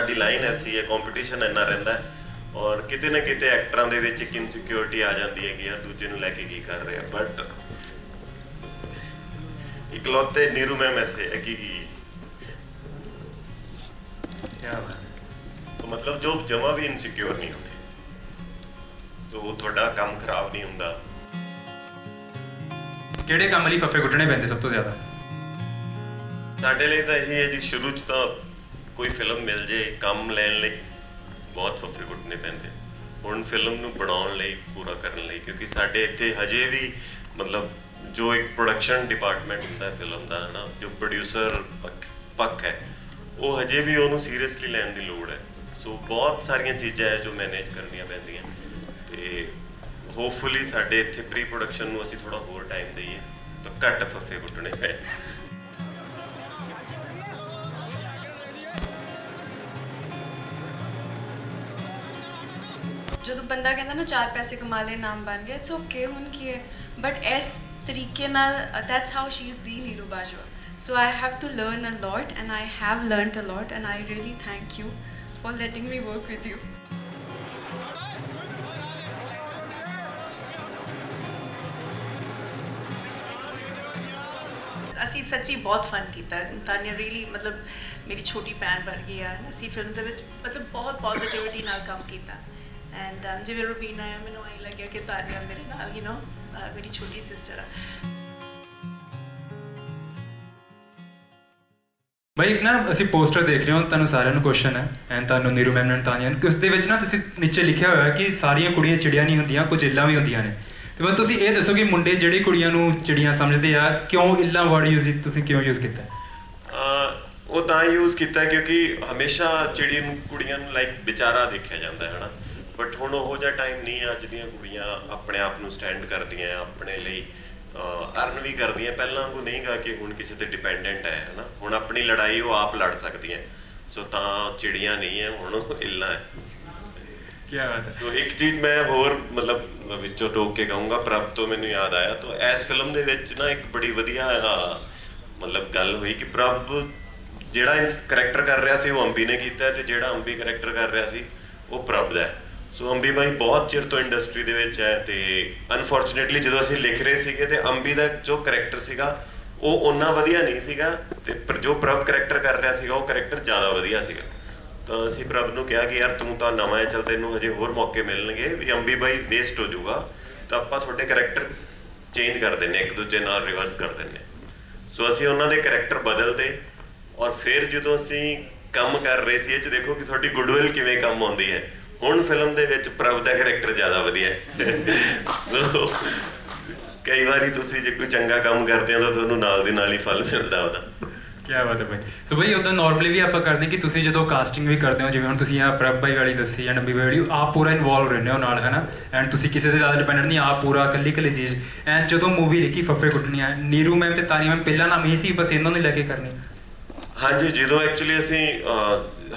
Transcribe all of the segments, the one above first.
ਸਾਡੀ ਲਾਈਨ ਐਸੀ ਹੈ ਕੰਪੀਟੀਸ਼ਨ ਇੰਨਾ ਰਹਿੰਦਾ ਹੈ ਔਰ ਕਿਤੇ ਨਾ ਕਿਤੇ ਐਕਟਰਾਂ ਦੇ ਵਿੱਚ ਇੱਕ ਇਨਸਿਕਿਉਰਿਟੀ ਆ ਜਾਂਦੀ ਹੈ ਕਿ ਯਾਰ ਦੂਜੇ ਨੂੰ ਲੈ ਕੇ ਕੀ ਕਰ ਰਿਹਾ ਬਟ ਇਕਲੌਤੇ ਨੀਰੂ ਮੈਮ ਐਸੇ ਹੈ ਕਿ ਕੀ ਮਤਲਬ ਜੋ ਜਮਾ ਵੀ ਇਨਸਿਕਿਉਰ ਨਹੀਂ ਹੁੰਦੇ। ਸੋ ਤੁਹਾਡਾ ਕੰਮ ਖਰਾਬ ਨਹੀਂ ਹੁੰਦਾ। ਕਿਹੜੇ ਕੰਮ ਲਈ ਫੱਫੇ ਕੁੱਟਣੇ ਪੈਂਦੇ ਸਭ ਤੋਂ ਜ਼ਿਆਦਾ? ਸਾਡੇ ਲਈ ਤਾਂ ਇਹ ਹੈ ਜੀ ਸ਼ੁਰੂ ਚ ਤਾਂ ਕੋਈ ਫਿਲਮ ਮਿਲ ਜੇ ਕੰਮ ਲੈਣ ਲਈ, ਬਹੁਤ ਫੱਫੇ ਕੁੱਟਣੇ ਪੈਂਦੇ। ਹੁਣ ਫਿਲਮ ਨੂੰ ਬਣਾਉਣ ਲਈ, ਪੂਰਾ ਕਰਨ ਲਈ, ਕਿਉਂਕਿ ਸਾਡੇ ਇੱਥੇ ਹਜੇ ਵੀ ਮਤਲਬ ਜੋ ਇੱਕ ਪ੍ਰੋਡਕਸ਼ਨ ਡਿਪਾਰਟਮੈਂਟ ਹੁੰਦਾ ਹੈ ਫਿਲਮ ਦਾ, ਹਨਾ, ਜੋ ਪ੍ਰੋਡਿਊਸਰ ਪੱਖ ਹੈ, ਉਹ ਹਜੇ ਵੀ ਉਹਨੂੰ ਸੀਰੀਅਸਲੀ ਲੈਣ ਦੀ ਲੋੜ ਹੈ। ਸੋ ਬਹੁਤ ਸਾਰੀਆਂ ਚੀਜ਼ਾਂ ਹੈ ਜੋ ਮੈਨੇਜ ਕਰਨੀਆਂ ਪੈਂਦੀਆਂ। ਤੇ ਹੋਪਫੁਲੀ ਸਾਡੇ ਇੱਥੇ ਪ੍ਰੀ ਪ੍ਰੋਡਕਸ਼ਨ ਨੂੰ ਅਸੀਂ ਥੋੜਾ ਹੋਰ ਟਾਈਮ ਦਈਏ, ਤਾਂ ਘੱਟ ਫੱਫੇ ਕੁੱਟਣੇ ਪੈ ਜਦੋਂ ਬੰਦਾ ਕਹਿੰਦਾ ਨਾ ਚਾਰ ਪੈਸੇ ਕਮਾ ਲਏ, ਨਾਮ ਬਣ ਗਿਆ ਇਟਸ ਓਕੇ ਹੁਣ ਕੀ ਹੈ? ਬਟ ਇਸ ਤਰੀਕੇ ਨਾਲ that's how she is the Neeru Bajwa. So I have to learn a lot and I have learned a lot and I really thank you for letting me work with you. ਅਸੀਂ ਸੱਚੀ ਬਹੁਤ fun ਕੀਤਾ। Tania really ਮਤਲਬ ਮੇਰੀ ਛੋਟੀ ਭੈਣ ਬਣ ਗਈ ਆ। ਅਸੀਂ ਫਿਲਮ ਦੇ ਵਿੱਚ ਮਤਲਬ ਬਹੁਤ ਪੋਜ਼ਿਟਿਵਿਟੀ ਨਾਲ ਕੰਮ ਕੀਤਾ। ਐਂਡ ਜਿਵੇਂ ਰੂਬੀਨਾ ਆ ਮੈਨੂੰ ਐਂ ਲੱਗਿਆ ਕਿ ਤਾਨੀਆ ਮੇਰੇ ਨਾਲ ਯੂ نو ਮੇਰੀ ਛੋਟੀ ਸਿਸਟਰ ਆ ਬਾਈ ਇੱਕ ਨਾ ਅਸੀਂ ਪੋਸਟਰ ਦੇਖ ਰਹੇ ਹਾਂ ਤੁਹਾਨੂੰ ਸਾਰਿਆਂ ਨੂੰ ਕੁਐਸਚਨ ਹੈ ਐਂਡ ਤੁਹਾਨੂੰ ਨੀਰੂ ਮੈਮ ਨੇ ਤਾਨੀਆਂ ਕਿ ਉਸ ਦੇ ਵਿੱਚ ਨਾ ਤੁਸੀਂ ਨੀਚੇ ਲਿਖਿਆ ਹੋਇਆ ਹੈ ਕਿ ਸਾਰੀਆਂ ਕੁੜੀਆਂ ਚਿੜੀਆਂ ਨਹੀਂ ਹੁੰਦੀਆਂ ਕੁਝ ਇੱਲਾਂ ਵੀ ਹੁੰਦੀਆਂ ਨੇ ਤੇ ਬਸ ਤੁਸੀਂ ਇਹ ਦੱਸੋ ਕਿ ਮੁੰਡੇ ਜਿਹੜੀ ਕੁੜੀਆਂ ਨੂੰ ਚਿੜੀਆਂ ਸਮਝਦੇ ਆ ਕਿਉਂ ਇੱਲਾਂ ਵਰਡ ਯੂਜ਼ ਤੁਸੀਂ ਕਿਉਂ ਯੂਜ਼ ਕੀਤਾ ਉਹ ਤਾਂ ਯੂਜ਼ ਕੀਤਾ ਕਿਉਂਕਿ ਹਮੇਸ਼ਾ ਚਿੜੀ ਨੂੰ ਕੁੜੀਆਂ ਨੂੰ ਲਾਈਕ ਵਿਚਾਰਾ ਦੇਖਿਆ ਜਾਂਦਾ ਹੈ ਹਨਾ ਬਟ ਹੁਣ ਉਹੋ ਜਿਹਾ ਟਾਈਮ ਨਹੀਂ ਅੱਜ ਦੀਆਂ ਕੁੜੀਆਂ ਆਪਣੇ ਆਪ ਨੂੰ ਸਟੈਂਡ ਕਰਦੀਆਂ ਆਪਣੇ ਲਈ ਅਰਨ ਵੀ ਕਰਦੀਆਂ। ਪਹਿਲਾਂ ਵਾਂਗੂ ਨਹੀਂ ਗਾ ਕਿ ਹੁਣ ਕਿਸੇ ਤੇ ਡਿਪੈਂਡੈਂਟ ਹੈ ਹਨਾ ਹੁਣ ਆਪਣੀ ਲੜਾਈ ਉਹ ਆਪ ਲੜ ਸਕਦੀਆਂ। ਸੋ ਤਾਂ ਚਿੜੀਆਂ ਨਹੀਂ ਹੈ ਹੁਣ ਉਹ ਇੱਲਾਂ ਹੈ। ਕੀ ਬਾਤ ਹੈ। ਤੋ ਇੱਕ ਚੀਜ਼ ਮੈਂ ਹੋਰ ਮਤਲਬ ਵਿੱਚੋਂ ਟੋਕ ਕੇ ਕਹੂੰਗਾ ਪ੍ਰਭ ਤੋਂ ਮੈਨੂੰ ਯਾਦ ਆਇਆ। ਤੋ ਇਸ ਫਿਲਮ ਦੇ ਵਿੱਚ ਨਾ ਇੱਕ ਬੜੀ ਵਧੀਆ ਮਤਲਬ ਗੱਲ ਹੋਈ ਕਿ ਪ੍ਰਭ ਜਿਹੜਾ ਇਸ ਕਰੈਕਟਰ ਕਰ ਰਿਹਾ ਸੀ, ਉਹ ਅੰਬੀ ਨੇ ਕੀਤਾ ਹੈ ਤੇ ਜਿਹੜਾ ਅੰਬੀ ਕਰੈਕਟਰ ਕਰ ਰਿਹਾ ਸੀ, ਉਹ ਪ੍ਰਭ ਦਾ ਸੋ ਅੰਬੀ ਬਾਈ ਬਹੁਤ ਚਿਰ ਤੋਂ ਇੰਡਸਟਰੀ ਦੇ ਵਿੱਚ ਹੈ ਤੇ ਅਨਫੋਰਚੂਨੇਟਲੀ ਜਦੋਂ ਅਸੀਂ ਲਿਖ ਰਹੇ ਸੀਗੇ ਤੇ ਅੰਬੀ ਦਾ ਜੋ ਕਰੈਕਟਰ ਸੀਗਾ, ਉਹ ਓਨਾ ਵਧੀਆ ਨਹੀਂ ਸੀਗਾ ਤੇ ਪਰ ਜੋ ਪ੍ਰਭ ਕਰੈਕਟਰ ਕਰ ਰਿਹਾ ਸੀਗਾ, ਉਹ ਕਰੈਕਟਰ ਜ਼ਿਆਦਾ ਵਧੀਆ ਸੀਗਾ। ਤਾਂ ਅਸੀਂ ਪ੍ਰਭ ਨੂੰ ਕਿਹਾ ਕਿ ਯਾਰ ਤੂੰ ਤਾਂ ਨਵਾਂ ਹੈ, ਚਲ ਤੈਨੂੰ ਹਜੇ ਹੋਰ ਮੌਕੇ ਮਿਲਣਗੇ ਵੀ ਅੰਬੀ ਬਾਈ ਵੇਸਟ ਹੋ ਜਾਊਗਾ। ਤਾਂ ਆਪਾਂ ਤੁਹਾਡੇ ਕਰੈਕਟਰ ਚੇਂਜ ਕਰ ਦਿੰਨੇ ਇੱਕ ਦੂਜੇ ਨਾਲ ਰਿਵਰਸ ਕਰ ਦਿੰਨੇ ਸੋ ਅਸੀਂ ਉਹਨਾਂ ਦੇ ਕਰੈਕਟਰ ਬਦਲਦੇ ਔਰ ਫਿਰ ਜਦੋਂ ਅਸੀਂ ਕੰਮ ਕਰ ਰਹੇ ਸੀ, ਇਹ ਚ ਦੇਖੋ ਕਿ ਤੁਹਾਡੀ ਗੁੱਡਵਿਲ ਕਿਵੇਂ ਕੰਮ ਆਉਂਦੀ ਹੈ। ਹੁਣ ਫਿਲਮ ਦੇ ਵਿੱਚ ਪ੍ਰਭ ਦਾ ਕਰੈਕਟਰ ਜ਼ਿਆਦਾ ਵਧੀਆ ਹੈ। ਸੋ ਕਈ ਵਾਰੀ ਤੁਸੀਂ ਜੇ ਕੋਈ ਚੰਗਾ ਕੰਮ ਕਰਦੇ ਹੋ, ਤਾਂ ਤੁਹਾਨੂੰ ਨਾਲ ਦੀ ਨਾਲ ਹੀ ਫਲ ਮਿਲਦਾ ਉਹਦਾ। ਕੀ ਬਾਤ ਹੈ ਬਾਈ ਸੋ ਬਾਈ ਉਦਾਂ ਨਾਰਮਲੀ ਵੀ ਆਪਾਂ ਕਰਦੇ ਕਿ ਤੁਸੀਂ ਜਦੋਂ ਕਾਸਟਿੰਗ ਵੀ ਕਰਦੇ ਹੋ, ਜਿਵੇਂ ਹੁਣ ਤੁਸੀਂ ਆ ਪ੍ਰਭ ਬਾਈ ਵਾਲੀ ਦੱਸੀ ਜਾਂ ਨੰਬੀ ਵਾਲੀ ਆਪ ਪੂਰਾ ਇਨਵੋਲਵ ਰਹਿੰਦੇ ਹੋ ਨਾਲ, ਹੈਨਾ? ਐਂਡ ਤੁਸੀਂ ਕਿਸੇ ਤੇ ਜ਼ਿਆਦਾ ਡਿਪੈਂਡੈਂਟ ਨਹੀਂ ਆਪ ਪੂਰਾ ਇਕੱਲੀ ਇਕੱਲੀ ਚੀਜ਼। ਐਂਡ ਜਦੋਂ ਮੂਵੀ ਲਿਖੀ, ਫੱਫੇ ਕੁੱਟਣੀਆਂ, ਨੀਰੂ ਮੈਮ ਤੇ ਤਾਨੀ ਮੈਮ ਪਹਿਲਾਂ ਨਾਮ ਹੀ ਸੀ, ਬਸ ਇਹਨਾਂ ਨੂੰ ਲੈ ਕੇ ਕਰਨੀ। ਹਾਂਜੀ, ਜਦੋਂ ਐਕਚੁਅਲੀ ਅਸੀਂ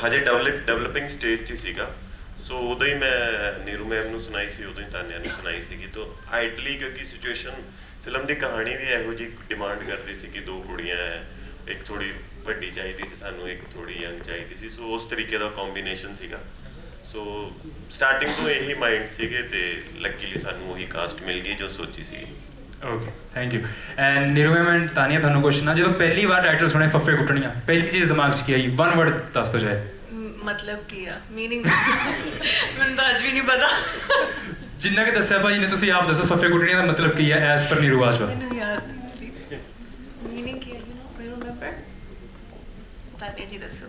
ਹਜੇ ਡਿਵੈਲਪ ਡਿਵੈਲਪਿੰਗ ਸਟੇਜ 'ਚ ਸੀਗਾ। ਸੋ ਉਦੋਂ ਹੀ ਮੈਂ ਨੀਰੂ ਮੈਮ ਨੂੰ ਸੁਣਾਈ ਸੀ, ਉਦੋਂ ਹੀ ਤਾਨਿਆ ਨੂੰ ਸੁਣਾਈ ਸੀਗੀ। ਤੋਂ ਆਈਡਲੀ ਕਿਉਂਕਿ ਸਿਚੁਏਸ਼ਨ ਫਿਲਮ ਦੀ ਕਹਾਣੀ ਵੀ ਇਹੋ ਜੀ ਡਿਮਾਂਡ ਕਰਦੀ ਸੀ ਕਿ ਦੋ ਕੁੜੀਆਂ ਹੈ ਇੱਕ ਥੋੜੀ ਵੱਡੀ ਚਾਹੀਦੀ ਸੀ ਸਾਨੂੰ, ਇੱਕ ਥੋੜੀ ਯੰਗ ਚਾਹੀਦੀ ਸੀ। ਸੋ ਉਸ ਤਰੀਕੇ ਦਾ ਕੰਬੀਨੇਸ਼ਨ ਸੀਗਾ। ਸੋ ਸਟਾਰਟਿੰਗ ਤੋਂ ਇਹੀ ਮਾਈਂਡ ਸੀਗੇ ਤੇ ਲੱਕੀਲੀ ਸਾਨੂੰ ਉਹੀ ਕਾਸਟ ਮਿਲ ਗਈ ਜੋ ਸੋਚੀ ਸੀ okay thank you and Neeru ma'am and Tania ਤੁਹਾਨੂੰ ਕੁਐਸਚਨ ਆ ਜਦੋਂ ਪਹਿਲੀ ਵਾਰ ਟਾਈਟਲ ਸੁਣੇ ਫੱਫੇ ਕੁੱਟਣੀਆਂ ਪਹਿਲੀ ਚੀਜ਼ ਦਿਮਾਗ 'ਚ ਕੀ ਆਈ? ਵਨ ਵਰਡ ਦੱਸ ਦੋ ਜਾਏ ਮਤਲਬ ਕੀ ਆ? ਮੀਨਿੰਗ ਦੱਸੋ। ਮੈਨੂੰ ਤਾਂ ਅੱਜ ਵੀ ਨਹੀਂ ਪਤਾ। ਜਿੰਨਾ ਕਿ ਦੱਸਿਆ ਭਾਜੀ ਨੇ ਤੁਸੀਂ ਆਪ ਦੱਸੋ ਫੱਫੇ ਕੁੱਟਣੀਆਂ ਦਾ ਮਤਲਬ ਕੀ ਹੈ ਐਸ ਪਰ ਨੀਰੂ ਬਾਜਵਾ ਮੈਨੂੰ ਯਾਦ ਨਹੀਂ ਮੀਨਿੰਗ ਕੀ ਹੈ you know I remember Tania ji ਦੱਸੋ।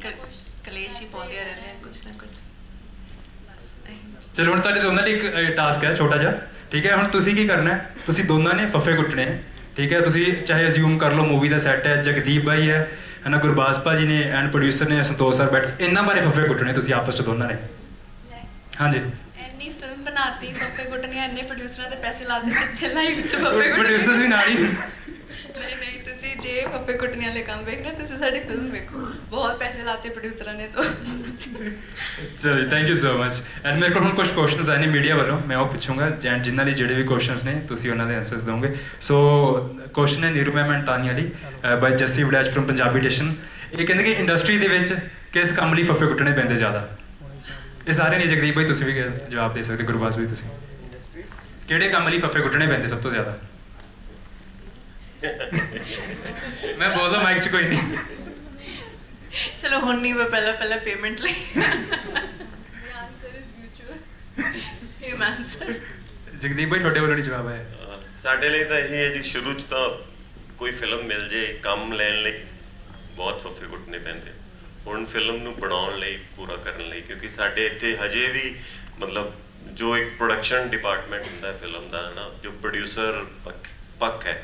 ਕ- ਕਲੇਸ਼ ਹੀ ਪਾਉਂਦੇ ਰਹਿੰਦੇ ਆ ਕੁਛ ਨਾ ਬਸ ਇਹੀ ਚਲੋ ਹੁਣ ਤੁਹਾਡੇ ਦੋਨਾਂ ਲਈ ਇੱਕ ਟਾਸਕ ਹੈ ਛੋਟਾ ਜਿਹਾ। ਠੀਕ ਹੈ ਹੁਣ ਤੁਸੀਂ ਕੀ ਕਰਨਾ ਹੈ? ਤੁਸੀਂ ਦੋਨਾਂ ਨੇ ਫੱਫੇ ਕੁੱਟਣੇ ਨੇ ਠੀਕ ਹੈ ਤੁਸੀਂ ਚਾਹੇ ਅਸਿਊਮ ਕਰ ਲਓ ਮੂਵੀ ਦਾ ਸੈੱਟ ਹੈ ਜਗਦੀਪ ਭਾਈ ਹੈ ਹਨਾ ਗੁਰਬਾਜ਼ ਭਾਜੀ ਨੇ ਐਂਡ ਪ੍ਰੋਡਿਊਸਰ ਨੇ ਸੰਤੋਖ ਸਰ ਬੈਠੇ। ਇਹਨਾਂ ਬਾਰੇ ਫੱਫੇ ਕੁੱਟਣੇ ਤੁਸੀਂ ਆਪਸ ਚ ਦੋਨਾਂ ਨੇ। ਹਾਂਜੀ। ਇੰਨੀ ਫਿਲਮ ਬਣਾਤੀ ਫੱਫੇ ਕੁੱਟਣੀਆਂ ਇੰਨੇ ਪ੍ਰੋਡਿਊਸਰਾਂ ਦੇ ਪੈਸੇ ਲਾਤੇ ਕਿੱਥੇ ਲਾਈਵ ਚ ਫੱਫੇ ਕੁੱਟਣੀਆਂ ਪ੍ਰੋਡਿਊਸਰਸ ਵੀ ਨਾਲ ਹੀ। ਨਹੀਂ ਨਹੀਂ ਤੁਸੀਂ ਫੱਫੇ ਕੁੱਟਣੇ ਵਾਲੇ ਕੰਮ ਵੇਖਣਾ ਤੁਸੀਂ ਸਾਡੀ ਫਿਲਮ ਵੇਖੋ। ਬਹੁਤ ਪੈਸੇ ਲਾਤੇ ਪ੍ਰੋਡਿਊਸਰਾਂ ਨੇ ਤਾਂ। ਚਲੋ thank you so much and ਮੇਰੇ ਕੋਲ ਹੁਣ ਕੁਝ ਕੁਐਸਚਨਸ ਆਏ ਨੇ ਮੀਡੀਆ ਵੱਲੋਂ। ਮੈਂ ਉਹ ਪੁੱਛੂੰਗਾ ਐਂਡ ਜਿਨ੍ਹਾਂ ਦੇ ਜਿਹੜੇ ਵੀ ਕੁਐਸਚਨਸ ਨੇ, ਤੁਸੀਂ ਉਹਨਾਂ ਦੇ ਆਨਸਰਸ ਦੋਗੇ ਸੋ ਕੁਐਸਚਨ ਹੈ ਨੀਰੂ ਮੈਮ ਐਂਡ ਤਾਨੀਆ ਲਈ by Jassi Waraich from Punjabi edition ਇਹ ਕਹਿੰਦੇ ਕਿ ਇੰਡਸਟਰੀ ਦੇ ਵਿੱਚ ਕਿਸ ਕੰਮ ਲਈ ਫੱਫੇ ਕੁੱਟਣੇ ਪੈਂਦੇ ਜ਼ਿਆਦਾ? ਇਹ ਸਾਰੇ ਨਹੀਂ ਜਗਦੀਪ ਭਾਈ, ਤੁਸੀਂ ਵੀ ਜਵਾਬ ਦੇ ਸਕਦੇ, ਗੁਰਬਾਜ਼ ਵੀ ਤੁਸੀਂ। ਕਿਹੜੇ ਕੰਮ ਲਈ ਫੱਫੇ ਕੁੱਟਣੇ ਪੈਂਦੇ ਸਭ ਤੋਂ ਜ਼ਿਆਦਾ? ਮੈਂ ਬੋਲਦਾ ਮਾਈਕ 'ਚ ਕੋਈ ਨਹੀਂ। ਚਲੋ ਹੁਣ ਨਹੀਂ ਮੈਂ ਪਹਿਲਾਂ ਪਹਿਲਾਂ ਪੇਮੈਂਟ ਲਈ। Answer is mutual same answer Jagdeep ਭਾਈ ਤੁਹਾਡੇ ਵੱਲੋਂ ਨਹੀਂ ਜਵਾਬ ਆਇਆ? ਅਹ ਸਾਡੇ ਲਈ ਤਾਂ ਇਹ ਹੈ ਜੀ ਸ਼ੁਰੂ 'ਚ ਤਾਂ ਕੋਈ ਫਿਲਮ ਮਿਲ ਜੇ ਕੰਮ ਲੈਣ ਲਈ ਬਹੁਤ ਫੱਫੇ ਕੁੱਟਣੇ ਪੈਂਦੇ। ਹੁਣ ਫਿਲਮ ਨੂੰ ਬਣਾਉਣ ਲਈ ਪੂਰਾ ਕਰਨ ਲਈ ਕਿਉਂਕਿ ਸਾਡੇ ਇੱਥੇ ਹਜੇ ਵੀ ਮਤਲਬ ਜੋ ਇੱਕ ਪ੍ਰੋਡਕਸ਼ਨ ਡਿਪਾਰਟਮੈਂਟ ਹੁੰਦਾ ਹੈ ਫਿਲਮ ਦਾ ਹਨਾ ਜੋ ਪ੍ਰੋਡਿਊਸਰ ਪੱਖ ਹੈ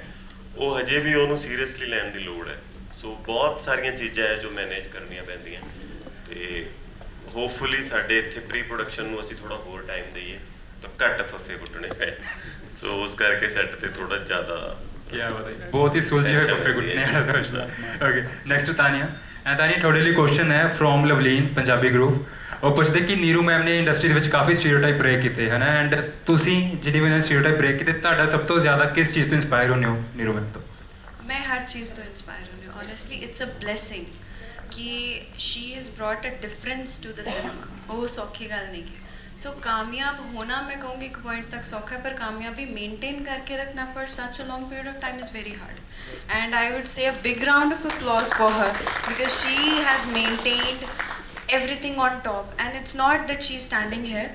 ਉਹ ਹਜੇ ਵੀ ਉਹਨੂੰ ਸੀਰੀਅਸਲੀ ਲੈਣ ਦੀ ਲੋੜ ਹੈ। ਸੋ ਬਹੁਤ ਸਾਰੀਆਂ ਚੀਜ਼ਾਂ ਹੈ ਜੋ ਮੈਨੇਜ ਕਰਨੀਆਂ ਪੈਂਦੀਆਂ। ਤੇ ਹੋਪਫੁਲੀ ਸਾਡੇ ਇੱਥੇ ਪ੍ਰੀ ਪ੍ਰੋਡਕਸ਼ਨ ਨੂੰ ਅਸੀਂ ਥੋੜਾ ਹੋਰ ਟਾਈਮ ਦਈਏ ਤਾਂ ਘੱਟ ਫੱਫੇ ਕੁੱਟਣੇ ਪਏ ਸੋ ਉਸ ਕਰਕੇ ਸੈੱਟ ਤੇ ਥੋੜਾ ਜ਼ਿਆਦਾ ਕੀ ਬਾਤ ਹੈ ਬਹੁਤ ਹੀ ਸੁਲਝੇ ਹੋਏ ਪੱਪੇ ਗੁੱਟਨੇ ਵਾਲਾ ਕੁਐਸਚਨ ਓਕੇ ਨੈਕਸਟ ਤਾਨੀਆ। ਐ ਤਾਨੀਆ ਤੁਹਾਡੇ ਲਈ ਕੁਐਸਚਨ ਹੈ ਫਰੋਮ ਲਵਲੀਨ ਪੰਜਾਬੀ ਗਰੁੱਪ ਉਹ ਪੁੱਛਦੇ ਕਿ ਨੀਰੂ ਮੈਮ ਨੇ ਇੰਡਸਟਰੀ ਦੇ ਵਿੱਚ ਕਾਫੀ ਸਟੀਰੀਓਟਾਈਪ ਬ੍ਰੇਕ ਕੀਤੇ ਹਨ ਐਂਡ ਤੁਸੀਂ ਜਿਹੜੇ ਵੀ ਸਟੀਰੀਓਟਾਈਪ ਬ੍ਰੇਕ ਕੀਤੇ, ਤੁਹਾਡਾ ਸਭ ਤੋਂ ਜ਼ਿਆਦਾ ਕਿਸ ਚੀਜ਼ ਤੋਂ ਇਨਸਪਾਇਰ ਹੋਨੇ ਹੋ ਨੀਰੂ ਮੈਮ ਤੋਂ? ਮੈਂ ਹਰ ਚੀਜ਼ ਤੋਂ ਇਨਸਪਾਇਰ ਹੋਨੀ ਹਾਂ ਓਨੈਸਟਲੀ ਇਟਸ ਅ ਬਲੇਸਿੰਗ ਕਿ she has brought a difference to the cinema ਉਹ ਸੌਖੀ ਗੱਲ ਨਹੀਂ ਹੈ ਸੋ ਕਾਮਯਾਬ ਹੋਣਾ ਮੈਂ ਕਹੂੰਗੀ ਇੱਕ ਪੁਆਇੰਟ ਤੱਕ ਸੌਖਾ ਹੈ, ਪਰ ਕਾਮਯਾਬੀ ਮੇਨਟੇਨ ਕਰਕੇ ਰੱਖਣਾ for such a long period of time is very hard and I would say a big round of applause for her because she has maintained everything on top and it's not that she's standing here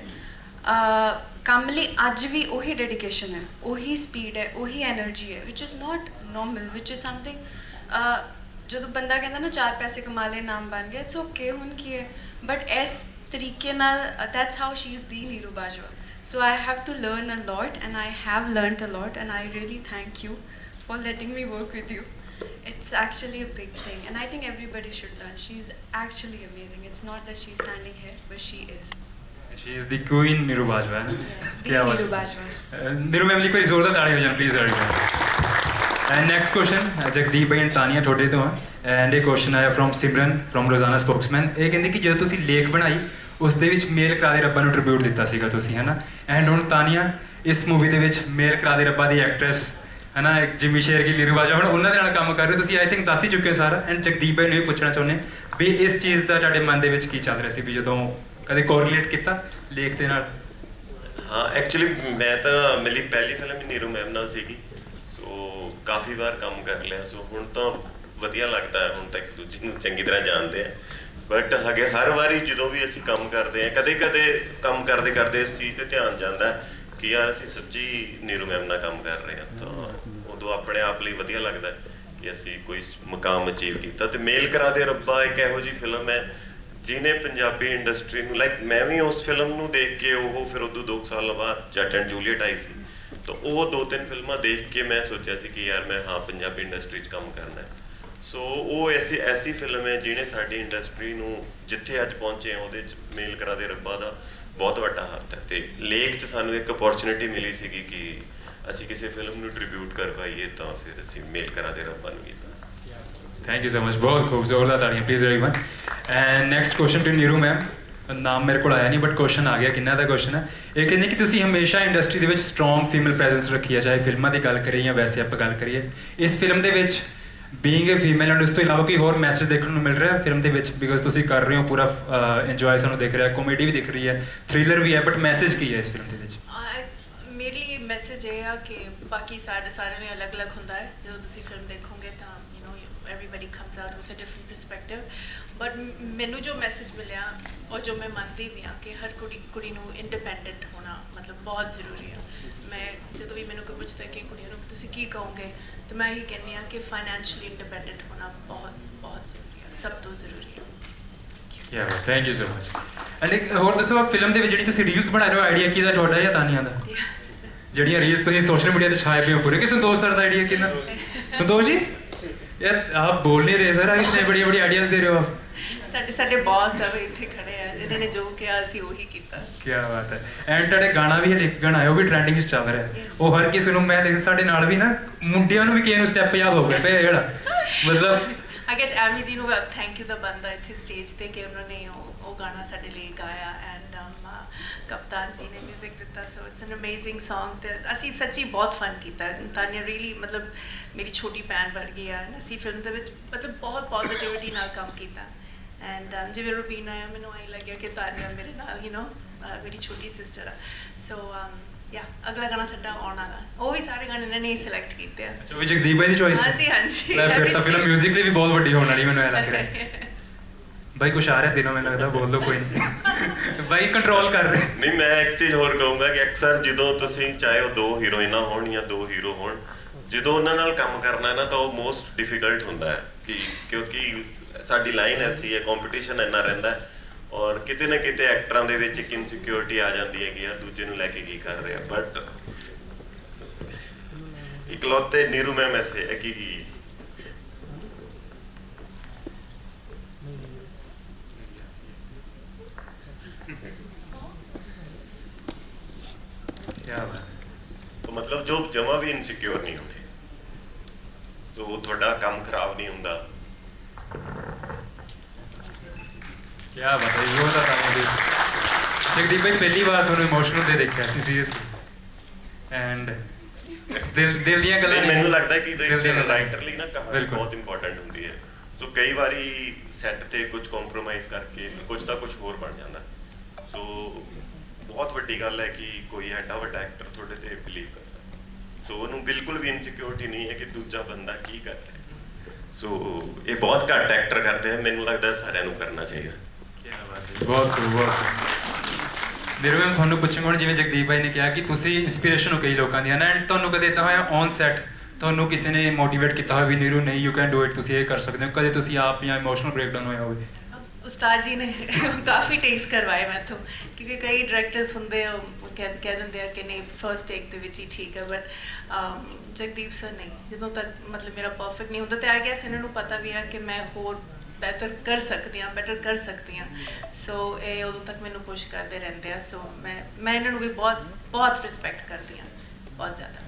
ਕੰਮ ਲਈ ਅੱਜ ਵੀ ਉਹੀ dedication ਹੈ ਉਹੀ speed ਹੈ ਉਹੀ which is not normal which is something ਜਦੋਂ ਬੰਦਾ ਕਹਿੰਦਾ ਨਾ ਚਾਰ ਪੈਸੇ ਕਮਾ ਲਏ ਨਾਮ ਬਣ ਗਿਆ ਇਟਸ ਓਕੇ ਹੁਣ ਕੀ ਹੈ ਬਟ ਇਸ तरीके ਨਾਲ that's how she is the Neeru Bajwa so I have to learn a lot and I have learned a lot and I really for letting me work with you. It's actually a big thing, and I think everybody should learn. She's actually amazing. It's not that she's standing here, but she is. She is the queen Neeru Bajwa ਹੈ ਕੀ the ਬਾਤ Bajwa. ਅਹ Neeru ma'am ਲਈ ਕੋਈ ਜ਼ੋਰਦਾਰ ਤਾੜੀ ਹੋ ਜਾਣ please and next question Jagdeep and Tania ਤੁਹਾਡੇ ਤੋਂ ਹੈ ਐਂਡ ਇਹ ਕੁਐਸਚਨ ਆਇਆ from Simran from Rozana Spokesman ਇਹ ਕਹਿੰਦੇ ਕਿ ਜਦੋਂ ਤੁਸੀਂ ਲੇਖ ਬਣਾਈ ਉਸ ਦੇ ਵਿੱਚ ਮੇਲ ਕਰਾ ਦੇ ਰੱਬਾ ਨੂੰ ਟ੍ਰਿਬਿਊਟ ਦਿੱਤਾ ਸੀਗਾ ਤੁਸੀਂ ਹੈਨਾ ਐਂਡ ਹੁਣ ਤਾਨੀਆ ਇਸ ਮੂਵੀ ਦੇ ਵਿੱਚ ਮੇਲ ਕਰਾ ਦੇ ਰੱਬਾ ਦੀ ਐਕਟਰੈਸ ਹੈਨਾ, ਇੱਕ ਜਿਮੀ ਸ਼ੇਰਗਿੱਲ ਨੀਰੂ ਬਾਜਵਾ ਹੁਣ ਉਹਨਾਂ ਦੇ ਨਾਲ ਕੰਮ ਕਰ ਰਹੇ ਹੋ। ਤੁਸੀਂ ਆਈ ਥਿੰਕ ਦੱਸ ਹੀ ਚੁੱਕੇ ਹੋ ਸਾਰਾ। ਐਂਡ ਜਗਦੀਪ ਭਾਈ ਨੂੰ ਇਹ ਪੁੱਛਣਾ ਚਾਹੁੰਦੇ ਵੀ ਇਸ ਚੀਜ਼ ਦਾ ਤੁਹਾਡੇ ਮਨ ਦੇ ਵਿੱਚ ਕੀ ਚੱਲ ਰਿਹਾ ਸੀ, ਵੀ ਜਦੋਂ ਕਦੇ ਕੋਰਿਲੇਟ ਕੀਤਾ ਲੇਖ ਦੇ ਨਾਲ? ਹਾਂ ਐਕਚੁਅਲੀ ਮੈਂ ਤਾਂ ਮੇਰੀ ਪਹਿਲੀ ਫਿਲਮ ਹੀ ਨੀਰੂ ਮੈਮ ਨਾਲ ਸੀਗੀ। ਸੋ ਕਾਫੀ ਵਾਰ ਕੰਮ ਕਰ ਲਿਆ। ਸੋ ਹੁਣ ਤਾਂ ਵਧੀਆ ਲੱਗਦਾ ਹੈ, ਹੁਣ ਤਾਂ ਇੱਕ ਦੂਜੇ ਨੂੰ ਚੰਗੀ ਤਰ੍ਹਾਂ ਜਾਣਦੇ ਆ। ਬਟ ਹਗੇ ਹਰ ਵਾਰੀ ਜਦੋਂ ਵੀ ਅਸੀਂ ਕੰਮ ਕਰਦੇ ਆ ਕਦੇ ਕਦੇ ਕੰਮ ਕਰਦੇ ਕਰਦੇ ਇਸ ਚੀਜ਼ ਤੇ ਧਿਆਨ ਜਾਂਦਾ ਹੈ। ਕਿ ਯਾਰ ਅਸੀਂ ਸੱਚੀ ਨੀਰੂ ਮੈਮ ਨਾਲ ਕੰਮ ਕਰ ਰਹੇ ਹਾਂ, ਤਾਂ ਉਦੋਂ ਆਪਣੇ ਆਪ ਲਈ ਵਧੀਆ ਲੱਗਦਾ ਕਿ ਅਸੀਂ ਕੋਈ ਮੁਕਾਮ ਅਚੀਵ ਕੀਤਾ ਤੇ ਮੇਲ ਕਰਾ ਦੇ ਰੱਬਾ, ਇੱਕ ਇਹੋ ਜੀ ਫਿਲਮ ਹੈ ਜਿਹਨੇ ਪੰਜਾਬੀ ਇੰਡਸਟਰੀ ਨੂੰ ਲਾਈਕ ਮੈਂ ਵੀ ਉਸ ਫਿਲਮ ਨੂੰ ਦੇਖ ਕੇ ਉਹ ਫਿਰ ਉਦੋਂ 2 ਸਾਲ ਬਾਅਦ ਜੱਟ ਐਂਡ ਜੂਲੀਅਟ ਆਈ ਸੀ। ਤਾਂ ਉਹ ਦੋ ਤਿੰਨ ਫਿਲਮਾਂ ਦੇਖ ਕੇ ਮੈਂ ਸੋਚਿਆ ਸੀ ਕਿ ਯਾਰ ਮੈਂ, ਹਾਂ, ਪੰਜਾਬੀ ਇੰਡਸਟਰੀ 'ਚ ਕੰਮ ਕਰਨਾ ਹੈ। ਸੋ ਉਹ ਐਸੀ ਐਸੀ ਫਿਲਮ ਹੈ ਜਿਹਨੇ ਸਾਡੀ ਇੰਡਸਟਰੀ ਨੂੰ ਜਿੱਥੇ ਅੱਜ ਪਹੁੰਚੇ ਹਾਂ ਉਹਦੇ 'ਚ ਮੇਲ ਕਰਾ ਦੇ ਰੱਬਾ ਦਾ ਬਹੁਤ ਵੱਡਾ ਹੱਥ ਹੈ ਤੇ ਲੇਖ 'ਚ ਸਾਨੂੰ ਇੱਕ ਅਪੋਰਚੁਨਿਟੀ ਮਿਲੀ ਸੀਗੀ ਕਿ ਅਸੀਂ ਕਿਸੇ ਫਿਲਮ ਨੂੰ ਟ੍ਰਿਬਿਊਟ ਕਰ ਪਾਈਏ ਤਾਂ ਫਿਰ ਅਸੀਂ ਮੇਲ ਕਰਾ ਦੇ ਰੱਬਾ ਨੂੰ ਕੀਤਾ ਥੈਂਕ ਯੂ ਸੋ ਮਚ ਬਹੁਤ ਖੂਬ ਜ਼ੋਰਦਾਰ ਤਾੜੀਆਂ please everyone and next question to Neeru ma'am ਨਾਮ ਮੇਰੇ ਕੋਲ ਆਇਆ ਨਹੀਂ ਬਟ ਕੁਐਸਚਨ ਆ ਗਿਆ ਕਿੰਨਾ ਦਾ ਕੁਐਸਚਨ ਹੈ ਇਹ ਕਹਿੰਦੇ ਕਿ ਤੁਸੀਂ ਹਮੇਸ਼ਾ ਇੰਡਸਟਰੀ ਦੇ ਵਿੱਚ ਸਟਰੋਂਗ ਫੀਮੇਲ ਪ੍ਰੈਜ਼ੈਂਸ ਰੱਖੀ ਹੈ ਚਾਹੇ ਫਿਲਮਾਂ ਦੀ ਗੱਲ ਕਰੀਏ ਜਾਂ ਵੈਸੇ ਆਪਾਂ ਗੱਲ ਕਰੀਏ ਇਸ ਫਿਲਮ ਦੇ ਵਿੱਚ ਬੀਇੰਗ ਅ ਫੀਮੇਲ ਐਂਡ ਉਸ ਤੋਂ ਇਲਾਵਾ ਕੋਈ ਹੋਰ ਮੈਸੇਜ ਦੇਖਣ ਨੂੰ ਮਿਲ ਰਿਹਾ ਹੈ ਫਿਲਮ ਦੇ ਵਿੱਚ ਬਿਕੋਜ਼ ਤੁਸੀਂ ਕਰ ਰਹੇ ਹੋ ਪੂਰਾ ਇੰਜੋਏ ਸਾਨੂੰ ਦਿਖ ਰਿਹਾ ਕਾਮੇਡੀ ਵੀ ਦਿਖ ਰਹੀ ਹੈ ਥ੍ਰਿਲਰ ਵੀ ਹੈ ਬਟ ਮੈਸੇਜ ਕੀ ਹੈ ਇਸ ਫਿਲਮ ਦੇ ਵਿੱਚ ਮੇਰੇ ਲਈ ਮੈਸੇਜ ਇਹ ਆ ਕਿ ਬਾਕੀ ਸਾਰੇ ਸਾਰਿਆਂ ਨੇ ਅਲੱਗ-ਅਲੱਗ ਹੁੰਦਾ ਹੈ ਜਦੋਂ ਤੁਸੀਂ ਫਿਲਮ ਦੇਖੋਗੇ ਤਾਂ you know everybody comes out with a different perspective but ਮੈਨੂੰ ਜੋ ਮੈਸੇਜ ਮਿਲਿਆ ਔਰ ਜੋ ਮੈਂ ਮੰਨਦੀ ਵੀ ਆ ਕਿ ਹਰ ਕੁੜੀ ਕੁੜੀ ਨੂੰ ਇੰਡੀਪੈਂਡੈਂਟ ਹੋਣਾ ਮਤਲਬ ਬਹੁਤ ਜ਼ਰੂਰੀ ਹੈ ਮੈਂ ਜਦੋਂ ਵੀ ਮੈਨੂੰ ਕੋਈ ਪੁੱਛਦਾ ਕਿ ਕੁੜੀਆਂ ਨੂੰ ਤੁਸੀਂ ਕੀ ਕਹੋਗੇ ਤਾਂ ਮੈਂ ਇਹੀ ਕਹਿੰਦੀ ਆ ਕਿ ਫਾਈਨੈਂਸ਼ੀਅਲੀ ਇੰਡੀਪੈਂਡੈਂਟ ਹੋਣਾ ਬਹੁਤ ਬਹੁਤ ਜ਼ਰੂਰੀ ਹੈ ਸਭ ਤੋਂ ਜ਼ਰੂਰੀ ਹੈ ਯਾ thank you so much and ਇੱਕ ਹੋਰ ਦੱਸੋ ਆ ਫਿਲਮ ਦੇ ਵਿੱਚ ਜਿਹੜੀ ਤੁਸੀਂ ਰੀਲਸ ਬਣਾ ਰਹੇ ਹੋ ਆਈਡੀਆ ਕਿਹਦਾ ਤੁਹਾਡਾ ਜਾਂ ਤਾਨੀਆ ਦਾ? ਜਿਹੜੀਆਂ ਰੀਲਸ ਤੁਸੀਂ ਸੋਸ਼ਲ ਮੀਡੀਆ ਤੇ ਛਾਏ ਪਏ ਹੋ ਪੂਰੇ? ਕਿ ਸੰਤੋਸ਼ ਸਰ ਦਾ ਆਈਡੀਆ ਕਿੰਨਾ ਸੰਤੋਸ਼ ਜੀ? यार आप बोल नहीं रहे सर आप इतने बड़ी बड़ी आइडियाज दे रहे हो आप ਸਾਡੇ ਸਾਡੇ ਬੌਸ ਆ ਵੀ ਇੱਥੇ ਖੜੇ ਆ ਇਹਨਾਂ ਨੇ ਜੋ ਕਿਹਾ ਅਸੀਂ ਉਹੀ ਕੀਤਾ ਕੀ ਬਾਤ ਹੈ ਐਂਡ ਤੁਹਾਡੇ ਗਾਣਾ ਵੀ ਇੱਕ ਗਾਣਾ ਹੈ ਉਹ ਵੀ ਟ੍ਰੈਂਡਿੰਗ 'ਚ ਚੱਲ ਰਿਹਾ Yes. ਉਹ ਹਰ ਕਿਸੇ ਨੂੰ ਮੈਂ ਦੇਖ ਸਾਡੇ ਨਾਲ ਵੀ ਨਾ ਮੁੰਡਿਆਂ ਨੂੰ ਵੀ ਕਿਸੇ ਨੂੰ ਸਟੈਪ ਯਾਦ ਹੋ ਗਏ ਤੇ ਜਿਹੜਾ ਮਤਲਬ ਆਈ ਗੈਸ ਐਮੀ ਜੀ ਨੂੰ ਥੈਂਕ ਯੂ ਦਾ ਬੰਦਾ ਇੱਥੇ ਸਟੇਜ ਤੇ ਕਿ ਉਹਨਾਂ ਨੇ ਉਹ ਉਹ ਗਾਣਾ ਸਾਡੇ ਲਈ ਗਾਇਆ ਐਂਡ ਕਪਤਾਨ ਜੀ ਨੇ 뮤직 ਦਿੱਤਾ so it's an amazing Song ਤੇ ਅਸੀਂ ਸੱਚੀ ਬਹੁਤ ਫਨ ਕੀਤਾ ਤਾਨੀਆ ਰੀਲੀ ਮਤਲਬ ਮੇਰੀ ਛੋਟੀ ਭੈਣ ਵਰਗੀ ਆ and ਅਸੀਂ ਫਿਲਮ ਦੇ ਵਿੱਚ ਮਤਲਬ ਬਹੁਤ ਪੋਜ਼ਿਟਿਵਿਟੀ ਨਾਲ ਕੰਮ ਕੀਤਾ ਐਂਡ ਜਿਵੇਂ ਰੂਬੀਨਾ ਆ ਮੈਨੂੰ ਆਈ ਲੱਗਿਆ ਕਿ ਤਾਨੀਆ ਮੇਰੇ ਨਾਲ ਯੂ نو ਮੇਰੀ ਛੋਟੀ ਸਿਸਟਰ ਆ ਸੋ ਯਾ ਅਗਲਾ ਗਾਣਾ ਸਾਡਾ ਆਉਣ ਵਾਲਾ ਉਹ ਵੀ ਸਾਰੇ ਗਾਣੇ ਇਹਨਾਂ ਨੇ ਸਿਲੈਕਟ ਕੀਤੇ ਆ। ਅੱਛਾ ਵੀ ਜਗਦੀਪ ਦੀ ਚੋਇਸ ਹਾਂਜੀ ਹਾਂਜੀ। ਲੈ ਫਿਰ ਤਾਂ ਫਿਲਮ. 뮤직ਲੀ ਵੀ ਬਹੁਤ ਵੱਡੀ ਹੋਣ ਵਾਲੀ ਮੈਨੂੰ ਐ ਲੱਗ ਰਿਹਾ. ਬਾਈ ਕੁਛ ਆ ਰਿਹਾ ਦਿਨੋਂ ਮੈਨੂੰ ਲੱਗਦਾ ਬੋਲ ਲਓ ਕੋਈ ਨਹੀਂ। ਬਾਈ ਕੰਟਰੋਲ ਕਰ ਰਹੇ। ਨਹੀਂ ਮੈਂ ਇੱਕ ਚੀਜ਼ ਹੋਰ ਕਹੂੰਗਾ ਕਿ ਅਕਸਰ ਜਦੋਂ ਤੁਸੀਂ ਚਾਹੇ ਉਹ ਦੋ ਹੀਰੋਇਨਾਂ ਹੋਣ ਜਾਂ ਦੋ ਹੀਰੋ ਹੋਣ ਜਦੋਂ ਉਹਨਾਂ ਨਾਲ ਕੰਮ ਕਰਨਾ ਹੈ ਨਾ ਤਾਂ ਉਹ ਮੋਸਟ ਡਿਫਿਕਲਟ ਹੁੰਦਾ ਹੈ ਕਿ ਕਿਉਂਕਿ ਸਾਡੀ ਲਾਈਨ ਐਸੀ ਹੈ ਕੰਪੀਟੀਸ਼ਨ ਇੰਨਾ ਰਹਿੰਦਾ ਹੈ। ਔਰ ਕਿਤੇ ਨਾ ਕਿਤੇ ਐਕਟਰਾਂ ਦੇ ਵਿੱਚ ਇੱਕ ਇਨਸਿਕਿਉਰਿਟੀ ਆ ਜਾਂਦੀ ਹੈ ਕਿ ਯਾਰ ਦੂਜੇ ਨੂੰ ਲੈ ਕੇ ਕੀ ਕਰ ਰਿਹਾ। ਬਟ ਇਕਲੌਤੇ ਨੀਰੂ ਮੈਮ ਐਸੇ ਹੈ ਕਿ ਕੀ ਬਾਤ ਤਾਂ ਮਤਲਬ ਜੋ ਜਮਾ ਵੀ ਇਨਸਿਕਿਉਰ ਨਹੀਂ ਹੁੰਦੇ ਸੋ ਤੁਹਾਡਾ ਕੰਮ ਖਰਾਬ ਨਹੀਂ ਹੁੰਦਾ ਕੀ ਬਾਤ ਹੈ ਇਹ ਤਾਂ ਤਾਂ ਦੀ ਜਗਦੀਪ ਭਾਈ ਪਹਿਲੀ ਵਾਰ ਤੁਹਾਨੂੰ ਇਮੋਸ਼ਨਲ ਦੇ ਦੇਖਿਆ ਸੀ ਸੀਰੀਅਸਲੀ ਐਂਡ ਦਿਲ ਦਿਲ ਦੀਆਂ ਗੱਲਾਂ ਨਹੀਂ, ਮੈਨੂੰ ਲੱਗਦਾ ਕਿ। ਰਾਈਟਰ ਲਈ ਨਾ ਕਹਾਣੀ। ਬਹੁਤ ਇੰਪੋਰਟੈਂਟ ਹੁੰਦੀ ਹੈ। ਸੋ ਕਈ ਵਾਰੀ ਸੈੱਟ ਤੇ ਕੁਝ ਕੰਪਰੋਮਾਈਜ਼ ਕਰਕੇ ਕੁਝ ਤਾਂ ਕੁਝ ਹੋਰ ਬਣ ਜਾਂਦਾ। ਸੋ ਬਹੁਤ ਵੱਡੀ ਗੱਲ ਹੈ ਕਿ ਕੋਈ ਐਡਾ ਵੱਡਾ ਐਕਟਰ ਤੁਹਾਡੇ ਤੇ ਬਿਲੀਵ ਕਰਦਾ ਸੋ ਉਹਨੂੰ ਬਿਲਕੁਲ ਵੀ ਇਨਸਿਕਿਉਰਿਟੀ ਨਹੀਂ ਹੈ ਕਿ ਦੂਜਾ ਬੰਦਾ ਕੀ ਕਰਦਾ ਸੋ ਇਹ ਬਹੁਤ ਘੱਟ ਐਕਟਰ ਕਰਦੇ ਆ ਮੈਨੂੰ ਲੱਗਦਾ ਸਾਰਿਆਂ ਨੂੰ ਕਰਨਾ ਚਾਹੀਦਾ। ਬਹੁਤ ਖੂਬ ਬਹੁਤ। ਖੂਬ ਮੇਰੇ ਮੈਂ ਤੁਹਾਨੂੰ ਪੁੱਛੂੰਗਾ ਹੁਣ ਜਿਵੇਂ ਜਗਦੀਪ ਭਾਈ ਨੇ ਕਿਹਾ ਕਿ ਤੁਸੀਂ ਇਨਸਪੀਰੇਸ਼ਨ ਹੋ ਕਈ ਲੋਕਾਂ ਦੀ ਹੈ ਨਾ ਐਂਡ ਤੁਹਾਨੂੰ ਕਦੇ ਇਦਾਂ ਹੋਇਆ ਔਨ ਸੈਟ ਤੁਹਾਨੂੰ ਕਿਸੇ ਨੇ ਮੋਟੀਵੇਟ ਕੀਤਾ ਹੋਵੇ ਵੀ ਨੀਰੂ ਨਹੀਂ ਯੂ ਕੈਨ ਡੂ ਇਟ ਤੁਸੀਂ ਇਹ ਕਰ ਸਕਦੇ ਹੋ? ਕਦੇ ਤੁਸੀਂ ਆਪ ਜਾਂ ਇਮੋਸ਼ਨਲ ਬ੍ਰੇਕਡਾਊਨ ਹੋਇਆ ਹੋਵੇ? ਉਸਤਾਦ ਜੀ ਨੇ ਕਾਫੀ ਟੇਕਸ ਕਰਵਾਏ ਮੈਥੋਂ ਕਿਉਂਕਿ ਕਈ ਡਾਇਰੈਕਟਰਸ ਹੁੰਦੇ ਆ ਉਹ ਕਹਿ ਕਹਿ ਦਿੰਦੇ ਆ ਕਿ ਨਹੀਂ ਫਰਸਟ ਟੇਕ ਦੇ ਵਿੱਚ ਹੀ ਠੀਕ ਹੈ ਬਟ ਜਗਦੀਪ ਸਰ ਨਹੀਂ ਜਦੋਂ ਤੱਕ ਮਤਲਬ ਮੇਰਾ ਪਰਫੈਕਟ ਨਹੀਂ ਹੁੰਦਾ ਤੇ ਆ ਗਿਆ ਇਹਨਾਂ ਨੂੰ ਪਤਾ ਵੀ ਆ ਕਿ ਮੈਂ ਹੋਰ ਬਿਹਤਰ ਕਰ ਸਕਦੀ ਹਾਂ ਬੈਟਰ ਕਰ ਸਕਦੀ ਹਾਂ ਸੋ ਇਹ ਉਦੋਂ ਤੱਕ ਮੈਨੂੰ ਪੁਸ਼ ਕਰਦੇ ਰਹਿੰਦੇ ਆ। ਸੋ ਮੈਂ ਮੈਂ ਇਹਨਾਂ ਨੂੰ ਵੀ ਬਹੁਤ ਬਹੁਤ ਰਿਸਪੈਕਟ ਕਰਦੀ ਹਾਂ। ਬਹੁਤ ਜ਼ਿਆਦਾ।